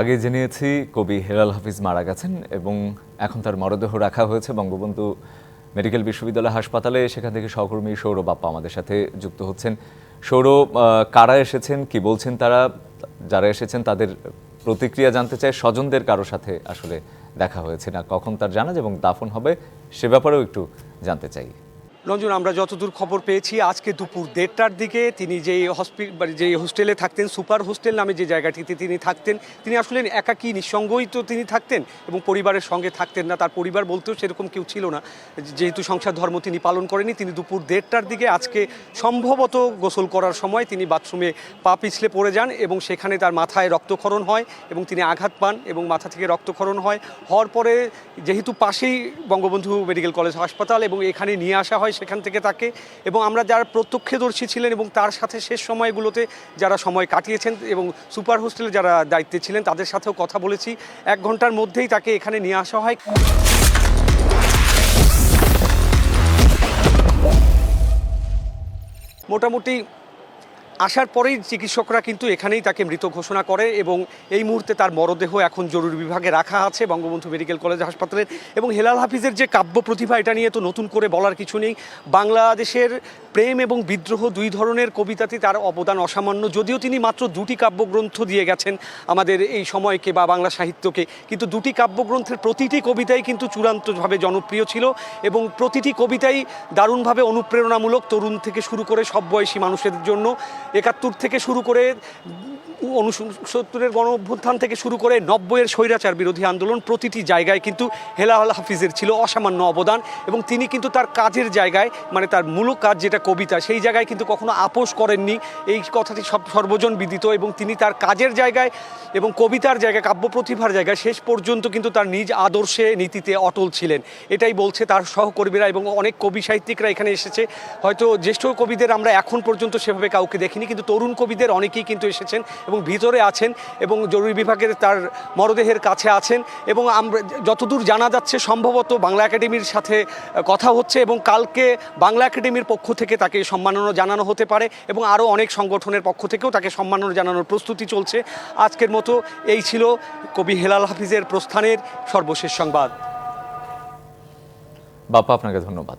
আগে জেনেছি কবি হেলাল হাফিজ মারা গেছেন এবং এখন তার মরদেহ রাখা হয়েছে বঙ্গবন্ধু মেডিকেল বিশ্ববিদ্যালয় হাসপাতালে। সেখান থেকে সহকর্মী সৌরভ বাপ্পা আমাদের সাথে যুক্ত হচ্ছেন। সৌরভ কারা এসেছেন? কি বলছেন তারা? যারা এসেছেন তাদের প্রতিক্রিয়া জানতে চাই। স্বজনদের কারও সাথে আসলে দেখা হয়েছে না। কখন তার জানাজ এবং দাফন হবে সে ব্যাপারেও একটু জানতে চাই। রঞ্জন, আমরা যতদূর খবর পেয়েছি, আজকে দুপুর দেড়টার দিকে তিনি যেই হসপিটাল যে হোস্টেলে থাকতেন, সুপার হোস্টেল নামে যে জায়গাটিতে তিনি থাকতেন, তিনি আসলে একাকী, নিঃসঙ্গই তো তিনি থাকতেন এবং পরিবারের সঙ্গে থাকতেন না। তার পরিবার বলতেও সেরকম কেউ ছিল না। যেহেতু সংসার ধর্ম তিনি পালন করেনি তিনি দুপুর দেড়টার দিকে আজকে সম্ভবত গোসল করার সময় তিনি বাথরুমে পা পিছলে পড়ে যান এবং সেখানে তার মাথায় রক্তক্ষরণ হয় এবং তিনি আঘাত পান এবং মাথা থেকে রক্তক্ষরণ হয়। হওয়ার পরে যেহেতু পাশেই বঙ্গবন্ধু মেডিকেল কলেজ হাসপাতাল এবং এখানে নিয়ে আসা হয় সেখান থেকে তাকে এবং আমরা যারা প্রত্যক্ষদর্শী ছিলেন এবং তার সাথে শেষ সময়গুলোতে যারা সময় কাটিয়েছেন এবং সুপার হোস্টেলে যারা দায়িত্বে ছিলেন তাদের সাথেও কথা বলেছি। এক ঘণ্টার মধ্যেই তাকে এখানে নিয়ে আসা হয়। মোটামুটি আসার পরেই চিকিৎসকরা কিন্তু এখানেই তাকে মৃত ঘোষণা করে এবং এই মুহূর্তে তার মরদেহ এখন জরুরি বিভাগে রাখা আছে বঙ্গবন্ধু মেডিকেল কলেজ হাসপাতালের এবং হেলাল হাফিজের যে কাব্য প্রতিভা, এটা নিয়ে তো নতুন করে বলার কিছু নেই। বাংলাদেশের প্রেম এবং বিদ্রোহ দুই ধরনের কবিতাতে তার অবদান অসামান্য। যদিও তিনি মাত্র দুটি কাব্যগ্রন্থ দিয়ে গেছেন আমাদের এই সময়কে বা বাংলা সাহিত্যকে, কিন্তু দুটি কাব্যগ্রন্থের প্রতিটি কবিতাই কিন্তু চূড়ান্তভাবে জনপ্রিয় ছিল এবং প্রতিটি কবিতাই দারুণভাবে অনুপ্রেরণামূলক তরুণ থেকে শুরু করে সব বয়সী মানুষের জন্য। একাত্তর থেকে শুরু করে উনসত্তরের গণ অভ্যুত্থান থেকে শুরু করে নব্বইয়ের স্বৈরাচার বিরোধী আন্দোলন প্রতিটি জায়গায় কিন্তু হেলাল হাফিজের ছিল অসামান্য অবদান এবং তিনি কিন্তু তার কাজের জায়গায় মানে তার মূল কাজ যেটা কবিতা, সেই জায়গায় কিন্তু কখনো আপোষ করেননি। এই কথাটি সব সর্বজন বিদিত এবং তিনি তার কাজের জায়গায় এবং কবিতার জায়গায়, কাব্য প্রতিভার জায়গায় শেষ পর্যন্ত কিন্তু তার নিজ আদর্শে, নীতিতে অটল ছিলেন। এটাই বলছে তার সহকর্মীরা এবং অনেক কবি সাহিত্যিকরা এখানে এসেছে। হয়তো জ্যেষ্ঠ কবিদের আমরা এখন পর্যন্ত সেভাবে কাউকে দেখিনি, কিন্তু তরুণ কবিদের অনেকেই কিন্তু এসেছেন এবং ভিতরে আছেন এবং জরুরি বিভাগের তার মরদেহের কাছে আছেন এবং আমরা যতদূর জানা যাচ্ছে সম্ভবত বাংলা একাডেমির সাথে কথা হচ্ছে এবং কালকে বাংলা একাডেমির পক্ষ থেকে তাকে সম্মাননা জানানো হতে পারে এবং আরও অনেক সংগঠনের পক্ষ থেকেও তাকে সম্মাননা জানানোর প্রস্তুতি চলছে। আজকের মতো এই ছিল কবি হেলাল হাফিজের প্রস্থানের সর্বশেষ সংবাদ। বাপ্পা, আপনাকে ধন্যবাদ।